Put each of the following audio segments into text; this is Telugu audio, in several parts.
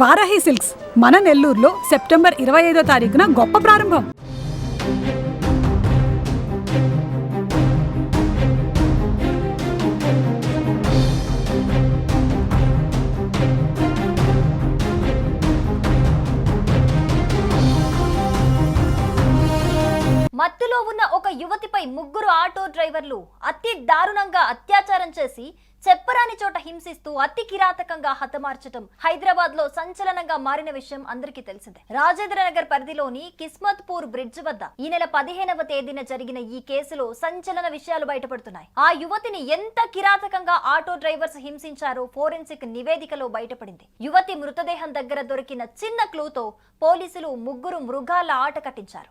వారాహి సిల్క్స్ మన నెల్లూరులో సెప్టెంబర్ ఇరవై ఐదో తారీఖున గొప్ప ప్రారంభం. మత్తులో ఉన్న ఒక యువతిపై ముగ్గురు ఆటో డ్రైవర్లు అతి దారుణంగా అత్యాచారం చేసి చెప్పరాని చోట హింసిస్తూ అతి కిరాతకంగా హతమార్చటం హైదరాబాద్లో సంచలనంగా మారిన విషయం అందరికీ తెలిసిందే. రాజేంద్రనగర్ పరిధిలోని కిస్మత్పూర్ బ్రిడ్జ్ వద్ద ఈ నెల పదిహేనవ తేదీన జరిగిన ఈ కేసులో సంచలన విషయాలు బయటపడుతున్నాయి. ఆ యువతిని ఎంత కిరాతకంగా ఆటో డ్రైవర్స్ హింసించారో ఫోరెన్సిక్ నివేదికలో బయటపడింది. యువతి మృతదేహం దగ్గర దొరికిన చిన్న క్లూతో పోలీసులు ముగ్గురు మృగాల ఆట కట్టించారు.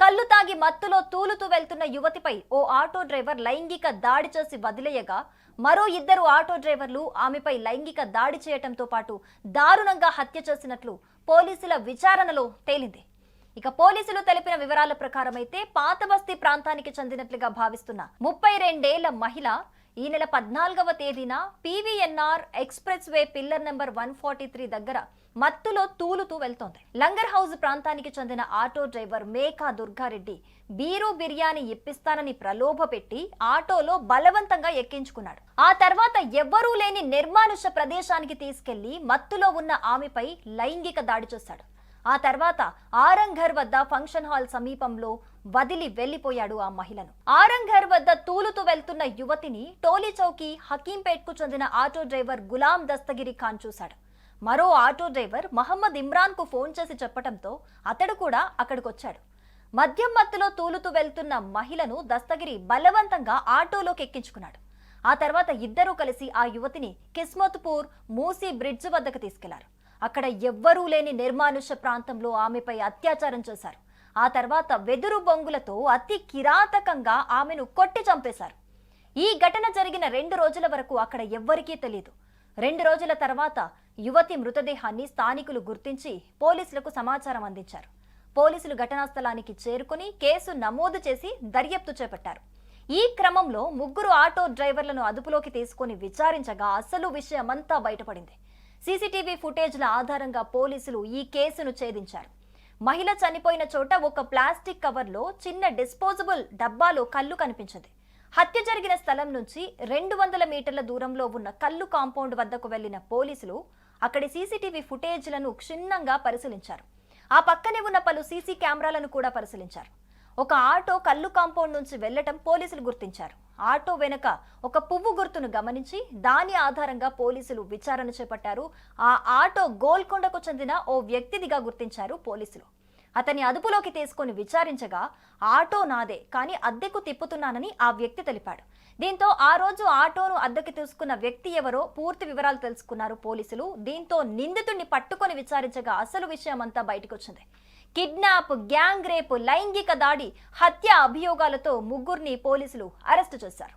కళ్ళు తాగి మత్తులో తూలుతూ వెళ్తున్న యువతిపై ఓ ఆటో డ్రైవర్ లైంగిక దాడి చేసి వదిలేయగా మరో ఇద్దరు ఆటో డ్రైవర్లు ఆమెపై లైంగిక దాడి చేయటంతో పాటు దారుణంగా హత్య చేసినట్లు పోలీసుల విచారణలో తేలింది. ఇక పోలీసులు తెలిపిన వివరాల ప్రకారం అయితే పాతబస్తీ ప్రాంతానికి చెందినట్లుగా భావిస్తున్న ముప్పై రెండేళ్ళ మహిళ ఈ నెల పద్నాలుగవ తేదీన PVNR expressway pillar number one forty three దగ్గర మత్తులో తూలుతూ వెళ్తోంది. లంగర్ హౌస్ ప్రాంతానికి చెందిన auto driver Meka Durga Reddy beer biryani ఇప్పిస్తానని ప్రలోభపెట్టి ఆటోలో బలవంతంగా ఎక్కించుకున్నాడు. ఆ తర్వాత ఎవ్వరూ లేని నిర్మానుష ప్రదేశానికి తీసుకెళ్ళి మత్తులో ఉన్న ఆమెపై లైంగిక దాడి చేశాడు. ఆ తర్వాత ఆరంఘర్ వద్ద ఫంక్షన్ హాల్ సమీపంలో వదిలి వెళ్ళిపోయాడు ఆ మహిళను. ఆరంఘర్ వద్ద తూలుతూ వెళ్తున్న యువతిని టోలీ చౌకీ హకీంపేట్కు చెందిన ఆటో డ్రైవర్ గులాం దస్తగిరి ఖాన్ చూశాడు. మరో ఆటో డ్రైవర్ మహమ్మద్ ఇమ్రాన్కు ఫోన్ చేసి చెప్పడంతో అతడు కూడా అక్కడికొచ్చాడు. మద్యం మత్తులో తూలుతూ వెళ్తున్న మహిళను దస్తగిరి బలవంతంగా ఆటోలోకి ఎక్కించుకున్నాడు. ఆ తర్వాత ఇద్దరూ కలిసి ఆ యువతిని కిస్మత్పూర్ మూసీ బ్రిడ్జ్ వద్దకు తీసుకెళ్ళారు. అక్కడ ఎవ్వరూ లేని నిర్మానుష్య ప్రాంతంలో ఆమెపై అత్యాచారం చేశారు. ఆ తర్వాత వెదురు బొంగులతో అతి కిరాతకంగా ఆమెను కొట్టి చంపేశారు. ఈ ఘటన జరిగిన రెండు రోజుల వరకు అక్కడ ఎవ్వరికీ తెలియదు రెండు రోజుల తర్వాత యువతి మృతదేహాన్ని స్థానికులు గుర్తించి పోలీసులకు సమాచారం అందించారు. పోలీసులు ఘటనా స్థలానికి చేరుకుని కేసు నమోదు చేసి దర్యాప్తు చేపట్టారు. ఈ క్రమంలో ముగ్గురు ఆటో డ్రైవర్లను అదుపులోకి తీసుకొని విచారించగా అసలు విషయమంతా బయటపడింది. సీసీటీవీ ఫుటేజ్ల ఆధారంగా పోలీసులు ఈ కేసును ఛేదించారు. మహిళ చనిపోయిన చోట ఒక ప్లాస్టిక్ కవర్లో చిన్న డిస్పోజబుల్ డబ్బాలో కళ్ళు కనిపించింది. హత్య జరిగిన స్థలం నుంచి రెండు వందల మీటర్ల దూరంలో ఉన్న కళ్ళు కాంపౌండ్ వద్దకు వెళ్ళిన పోలీసులు అక్కడి సీసీటీవీ ఫుటేజ్లను క్షుణ్ణంగా పరిశీలించారు. ఆ పక్కనే ఉన్న పలు సీసీ కెమెరాలను కూడా పరిశీలించారు. ఒక ఆటో కల్లు కాంపౌండ్ నుంచి వెళ్ళటం పోలీసులు గుర్తించారు. ఆటో వెనుక ఒక పువ్వు గుర్తును గమనించి దాని ఆధారంగా పోలీసులు విచారణ చేపట్టారు. ఆ ఆటో గోల్కొండకు చెందిన ఓ వ్యక్తిదిగా గుర్తించారు పోలీసులు. అతని అదుపులోకి తీసుకొని విచారించగా ఆటో నాదే కానీ అద్దెకు తిప్పుతున్నానని ఆ వ్యక్తి తెలిపాడు. దీంతో ఆ రోజు ఆటోను అద్దెకి తీసుకున్న వ్యక్తి ఎవరో పూర్తి వివరాలు తెలుసుకున్నారు పోలీసులు. దీంతో నిందితుడిని పట్టుకొని విచారించగా అసలు విషయమంతా బయటకొచ్చింది. కిడ్నాప్ గ్యాంగ్ రేపు లైంగిక దాడి హత్య అభియోగాలతో ముగ్గురిని పోలీసులు అరెస్టు చేశారు.